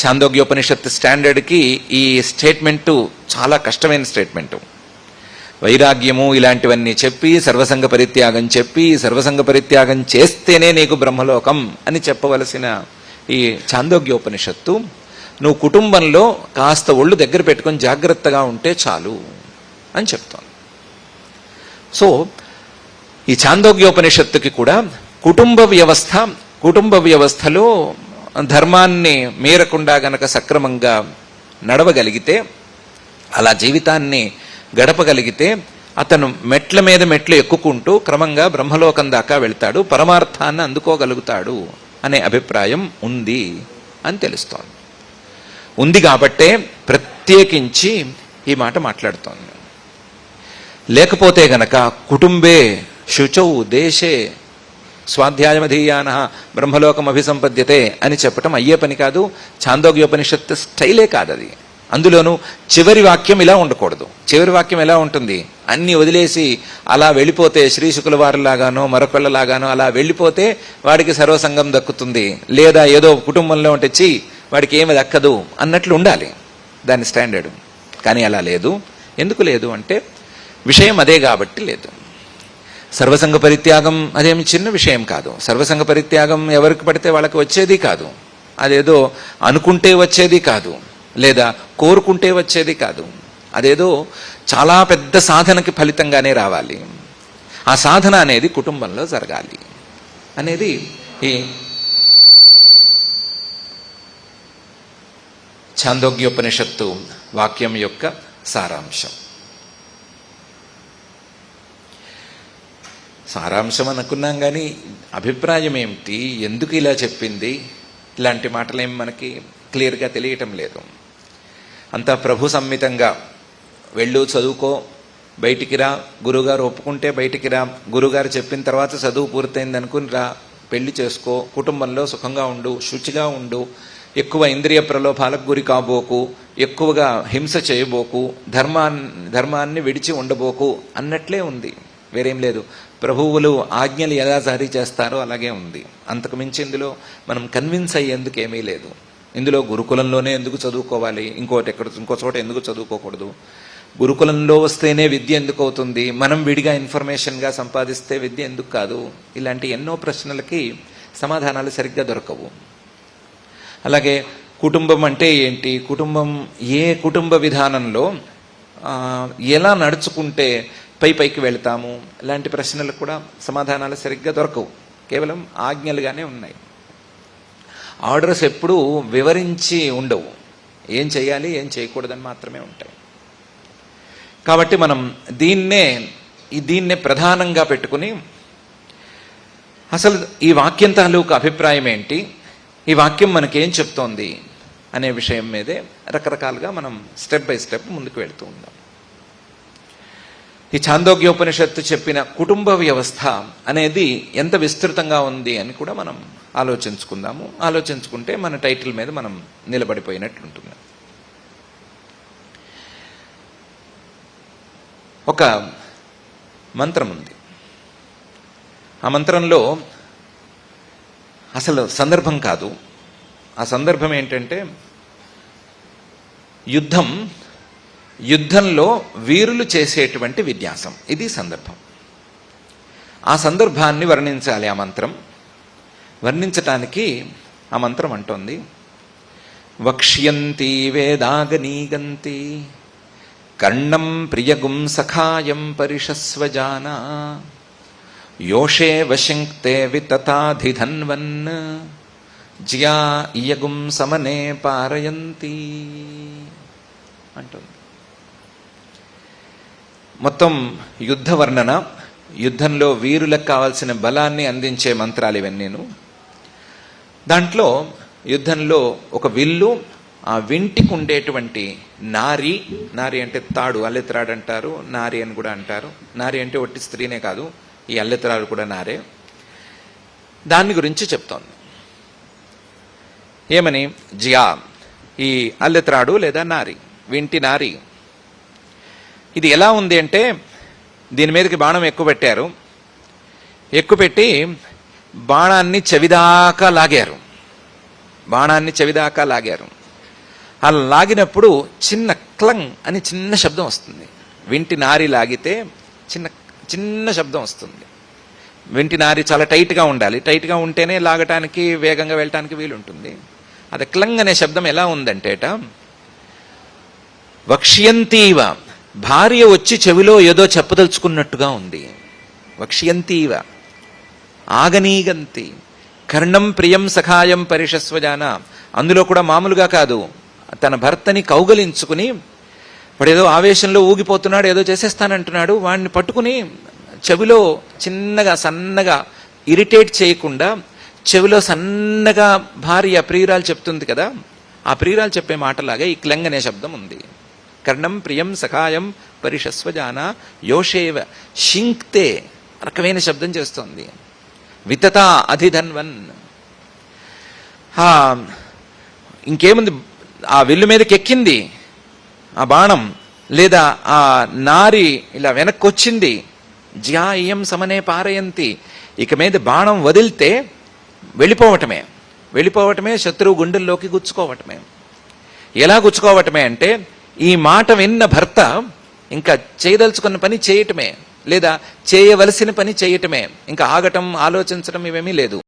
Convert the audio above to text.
చాందోగ్యోపనిషత్ స్టాండర్డ్కి ఈ స్టేట్మెంటు చాలా కష్టమైన స్టేట్మెంటు. వైరాగ్యము ఇలాంటివన్నీ చెప్పి సర్వసంగ పరిత్యాగం చెప్పి సర్వసంగ పరిత్యాగం చేస్తేనే నీకు బ్రహ్మలోకం అని చెప్పవలసిన ఈ చాందోగ్యోపనిషత్తు నువ్వు కుటుంబంలో కాస్త ఒళ్ళు దగ్గర పెట్టుకొని జాగ్రత్తగా ఉంటే చాలు అని చెప్తాను. సో ఈ ఛాందోగ్యోపనిషత్తుకి కూడా కుటుంబ వ్యవస్థ కుటుంబ వ్యవస్థలో ధర్మాన్ని మీరకుండా గనక సక్రమంగా నడవగలిగితే అలా జీవితాన్ని గడపగలిగితే అతను మెట్ల మీద మెట్లు ఎక్కుకుంటూ క్రమంగా బ్రహ్మలోకం దాకా వెళ్తాడు పరమార్థాన్ని అందుకోగలుగుతాడు అనే అభిప్రాయం ఉంది అని తెలుస్తోంది. ఉంది కాబట్టే ప్రత్యేకించి ఈ మాట మాట్లాడుతోంది. లేకపోతే గనక కుటుంబే శుచౌ దేశే స్వాధ్యాయమధీయాన బ్రహ్మలోకం అభిసంపద్యతే అని చెప్పటం అయ్యే పని కాదు ఛాందోగ్యోపనిషత్ స్టైలే కాదు అది అందులోనూ చివరి వాక్యం ఇలా ఉండకూడదు. చివరి వాక్యం ఎలా ఉంటుంది? అన్ని వదిలేసి అలా వెళ్ళిపోతే శ్రీశుకుల వారిలాగానో మరొకళ్ళలాగానో అలా వెళ్ళిపోతే వాడికి సర్వసంగం దక్కుతుంది. లేదా ఏదో కుటుంబంలో ఉంటే చి వాడికి ఏమి దక్కదు అన్నట్లు ఉండాలి. దాని స్టాండర్డ్. కానీ అలా లేదు. ఎందుకు లేదు అంటే విషయం అదే కాబట్టి లేదు. సర్వసంగ పరిత్యాగం అదేమి చిన్న విషయం కాదు. సర్వసంగ పరిత్యాగం ఎవరికి పడితే వాళ్ళకి వచ్చేది కాదు. అదేదో అనుకుంటే వచ్చేది కాదు. లేదా కోరుకుంటే వచ్చేది కాదు. అదేదో చాలా పెద్ద సాధనకి ఫలితంగానే రావాలి. ఆ సాధన అనేది కుటుంబంలో జరగాలి. అనేది ఈ ఛాందోగ్యోపనిషత్తు వాక్యం యొక్క సారాంశం. సారాంశం అనుకున్నాం కానీ అభిప్రాయం ఏమిటి? ఎందుకు ఇలా చెప్పింది? ఇలాంటి మాటలేం మనకి క్లియర్గా తెలియటం లేదు. అంతా ప్రభు సమ్మితంగా వెళ్ళు చదువుకో బయటికి రా గురుగారు ఒప్పుకుంటే బయటికి రా గురుగారు చెప్పిన తర్వాత చదువు పూర్తయింది అనుకుని రా పెళ్ళి చేసుకో కుటుంబంలో సుఖంగా ఉండు శుచిగా ఉండు ఎక్కువ ఇంద్రియ ప్రలోభాలకు గురి కాబోకు ఎక్కువగా హింస చేయబోకు ధర్మాన్ని ధర్మాన్ని విడిచి ఉండబోకు అన్నట్లే ఉంది. వేరేం లేదు. ప్రభువులు ఆజ్ఞలు ఎలా జారీ చేస్తారో అలాగే ఉంది. అంతకు మించి ఇందులో మనం కన్విన్స్ అయ్యేందుకు ఏమీ లేదు. ఇందులో గురుకులంలోనే ఎందుకు చదువుకోవాలి? ఇంకోటి ఎక్కడ ఇంకో చోట ఎందుకు చదువుకోకూడదు? గురుకులంలో వస్తేనే విద్య ఎందుకు అవుతుంది? మనం విడిగా ఇన్ఫర్మేషన్గా సంపాదిస్తే విద్య ఎందుకు కాదు? ఇలాంటి ఎన్నో ప్రశ్నలకి సమాధానాలు సరిగ్గా దొరకవు. అలాగే కుటుంబం అంటే ఏంటి? కుటుంబం ఏ కుటుంబ విధానంలో ఎలా నడుచుకుంటే పై పైకి వెళ్తాము. ఇలాంటి ప్రశ్నలకు కూడా సమాధానాలు సరిగ్గా దొరకవు. కేవలం ఆజ్ఞలుగానే ఉన్నాయి. ఆర్డర్స్ ఎప్పుడూ వివరించి ఉండవు. ఏం చేయాలి ఏం చేయకూడదని మాత్రమే ఉంటాయి. కాబట్టి మనం దీన్నే ఈ దీన్నే ప్రధానంగా పెట్టుకుని అసలు ఈ వాక్యం తాలూకు అభిప్రాయం ఏంటి? ఈ వాక్యం మనకేం చెప్తోంది? అనే విషయం మీదే రకరకాలుగా మనం స్టెప్ బై స్టెప్ ముందుకు వెళ్తూ ఉందాం. ఈ చాందోగ్యోపనిషత్తు చెప్పిన కుటుంబ వ్యవస్థ అనేది ఎంత విస్తృతంగా ఉంది అని కూడా మనం ఆలోచించుకుందాము. ఆలోచించుకుంటే మన టైటిల్ మీద మనం నిలబడిపోయినట్లుంటుంది ఒక మంత్రం ఉంది. ఆ మంత్రంలో అసలు సందర్భం కాదు. ఆ సందర్భం ఏంటంటే యుద్ధం యుద్ధంలో వీరులు చేసేటువంటి విన్యాసం. ఇది సందర్భం. ఆ సందర్భాన్ని వర్ణించాలి ఆ మంత్రం. వర్ణించటానికి ఆ మంత్రం అంటోంది వక్ష్యంతి వేదాగనీగంతి కర్ణం ప్రియగుం సఖాయం పరిషస్వజాన యోషే వశంక్తే వితతాధిధన్వన్ జ్యా ఇయగుం సమనే పారయంతి అంటుంది. మొత్తం యుద్ధ వర్ణన యుద్ధంలో వీరులకు కావాల్సిన బలాన్ని అందించే మంత్రాలు ఇవన్నీను దాంట్లో యుద్ధంలో ఒక విల్లు ఆ వింటికి ఉండేటువంటి నారి నారి అంటే తాడు అల్లెత్రాడు అంటారు నారి అని కూడా అంటారు. నారి అంటే ఒట్టి స్త్రీనే కాదు ఈ అల్లెత్రాడు కూడా నారే. దాని గురించి చెప్తోంది. ఏమని? జియా ఈ అల్లెత్రాడు లేదా నారి? వింటి నారి. ఇది ఎలా ఉంది అంటే దీని మీదకి బాణం ఎక్కువ పెట్టారు. ఎక్కువ పెట్టి బాణాన్ని చెవిదాకా లాగారు. బాణాన్ని చెవిదాకా లాగారు. అలా లాగినప్పుడు చిన్న క్లంగ్ అని చిన్న శబ్దం వస్తుంది. వింటి నారి లాగితే చిన్న చిన్న శబ్దం వస్తుంది. వెంటి నారి చాలా టైట్గా ఉండాలి. టైట్గా ఉంటేనే లాగటానికి వేగంగా వెళ్ళటానికి వీలుంటుంది. అది క్లంగ్ అనే శబ్దం ఎలా ఉందంటేట వక్ష్యంతీవ భార్య వచ్చి చెవిలో ఏదో చెప్పదలుచుకున్నట్టుగా ఉంది. వక్ష్యంతీవ. ఆగనీగంతి. కర్ణం ప్రియం సఖాయం పరిషస్వజాన. అందులో కూడా మామూలుగా కాదు. తన భర్తని కౌగలించుకుని వాడేదో ఆవేశంలో ఊగిపోతున్నాడు ఏదో చేసేస్తానంటున్నాడు. వాడిని పట్టుకుని చెవిలో చిన్నగా సన్నగా ఇరిటేట్ చేయకుండా చెవిలో సన్నగా భార్య ప్రియురాలు చెప్తుంది కదా. ఆ ప్రియురాలు చెప్పే మాటలాగా ఈ క్లంగ్ అనే శబ్దం ఉంది. కర్ణం ప్రియం సఖాయం పరిషస్వజాన యోషేవ శింక్తే రకమైన శబ్దం చేస్తోంది. వితత అధిధన్వన్. ఇంకేముంది? ఆ విల్లు మీదకి ఎక్కింది ఆ బాణం లేదా ఆ నారి ఇలా వెనక్కొచ్చింది. జ్యా జ్యాయం సమనే పారయంతి. ఇక మీద బాణం వదిలితే వెళ్ళిపోవటమే. వెళ్ళిపోవటమే శత్రువు గుండెల్లోకి గుచ్చుకోవటమే. ఎలా గుచ్చుకోవటమే అంటే ఈ మాట విన్న భర్త ఇంకా చేయదలుచుకున్న పని చేయటమే లేదా చేయవలసిన పని చేయటమే. ఇంకా ఆగటం ఆలోచించడం ఇవేమీ లేదు.